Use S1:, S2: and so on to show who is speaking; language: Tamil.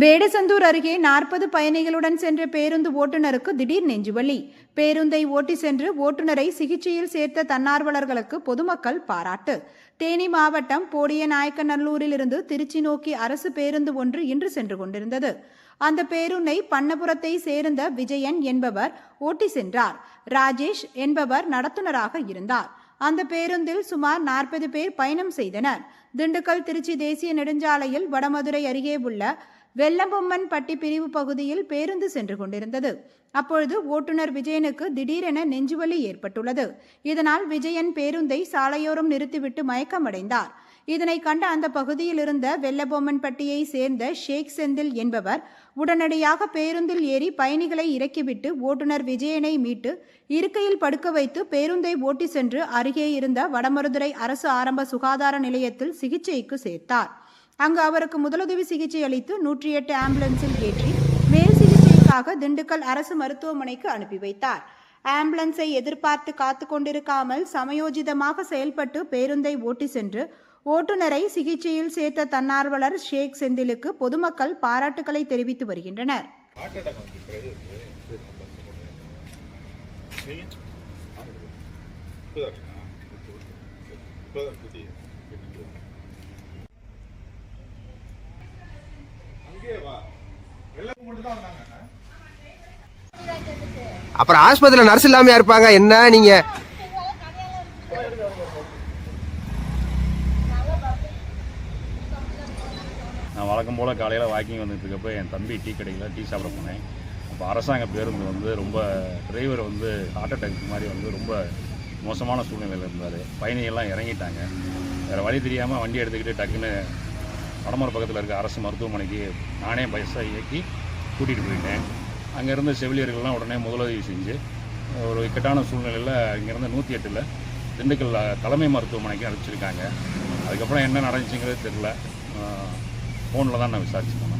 S1: வேடசந்தூர் அருகே நாற்பது பயணிகளுடன் சென்ற பேருந்து ஓட்டுநருக்கு திடீர் நெஞ்சுவலி. பேருந்தை ஓட்டி சென்று ஓட்டுநரை சிகிச்சையில் சேர்த்த தன்னார்வலர்களுக்கு பொதுமக்கள் பாராட்டு. தேனி மாவட்டம் போடியநாயக்கநல்லூரிலிருந்து திருச்சி நோக்கி அரசு பேருந்து ஒன்று இன்று சென்று கொண்டிருந்தது. அந்த பேருந்தை பண்ணபுரத்தை சேர்ந்த விஜயன் என்பவர் ஓட்டி சென்றார். ராஜேஷ் என்பவர் நடத்துனராக இருந்தார். அந்த பேருந்தில் சுமார் நாற்பது பேர் பயணம் செய்தனர். திண்டுக்கல் திருச்சி தேசிய நெடுஞ்சாலையில் வடமதுரை அருகே உள்ள வெள்ளம்பொம்மன் பட்டி பிரிவு பகுதியில் பேருந்து சென்று கொண்டிருந்தது. அப்பொழுது ஓட்டுநர் விஜயனுக்கு திடீரென நெஞ்சுவலி ஏற்பட்டுள்ளது. இதனால் விஜயன் பேருந்தை சாலையோரம் நிறுத்திவிட்டு மயக்கமடைந்தார். இதனை கண்ட அந்த பகுதியில் இருந்த வெள்ளபொம்மன் பட்டியை சேர்ந்த ஷேக் செந்தில் என்பவர் உடனடியாக பேருந்தில் ஏறி பயணிகளை இறக்கிவிட்டு ஓட்டுநர் விஜயனை மீட்டு இருக்கையில் படுக்க வைத்து பேருந்தை ஓட்டி சென்று அருகே இருந்த வடமருதுரை அரசு ஆரம்ப சுகாதார நிலையத்தில் சிகிச்சைக்கு சேர்த்தார். அங்கு அவருக்கு முதலுதவி சிகிச்சை அளித்து நூற்றி எட்டு ஆம்புலன்ஸில் ஏற்றி மேல் சிகிச்சைக்காக திண்டுக்கல் அரசு மருத்துவமனைக்கு அனுப்பி வைத்தார். ஆம்புலன்ஸை எதிர்பார்த்து காத்து கொண்டிருக்காமல் சமயோஜிதமாக செயல்பட்டு பேருந்தை ஓட்டி சென்று ஓட்டுநரை சிகிச்சையில் சேர்த்த தன்னார்வலர் ஷேக் செந்திலுக்கு பொதுமக்கள் பாராட்டுக்களை தெரிவித்து வருகின்றனர்.
S2: இப்போதான்
S3: அப்புறம் ஆஸ்பத்திரியில் நர்ஸ் இல்லாமையா இருப்பாங்க? என்ன? நீங்க?
S4: நான் வழக்கம் போல் காலையில் வாக்கிங் வந்துட்டுருக்கப்போ என் தம்பி டீ கடையில் டீ சாப்பிட போனேன். அப்போ அரசாங்க பேருந்து வந்து ரொம்ப டிரைவர் வந்து ஹார்ட் அட்டாக் மாதிரி வந்து ரொம்ப மோசமான சூழ்நிலையில் இருந்தார். பயணிகள்லாம் இறங்கிட்டாங்க. வேறு வழி தெரியாமல் வண்டி எடுத்துக்கிட்டு டக்குன்னு வடமர பக்கத்தில் இருக்க அரசு மருத்துவமனைக்கு நானே பைசா இயக்கி கூட்டிகிட்டு போயிட்டேன் அங்கேருந்து செவிலியர்கள்லாம் உடனே முதலுதவி செஞ்சு ஒரு இக்கட்டான சூழ்நிலையில் இங்கேருந்து நூற்றி எட்டில் திண்டுக்கல் தலைமை மருத்துவமனைக்கு அனுப்பிச்சிருக்காங்க. அதுக்கப்புறம் என்ன நடந்துச்சுங்கிறது தெரில ஃபோனில் தான் நான் விசாரிச்சேன்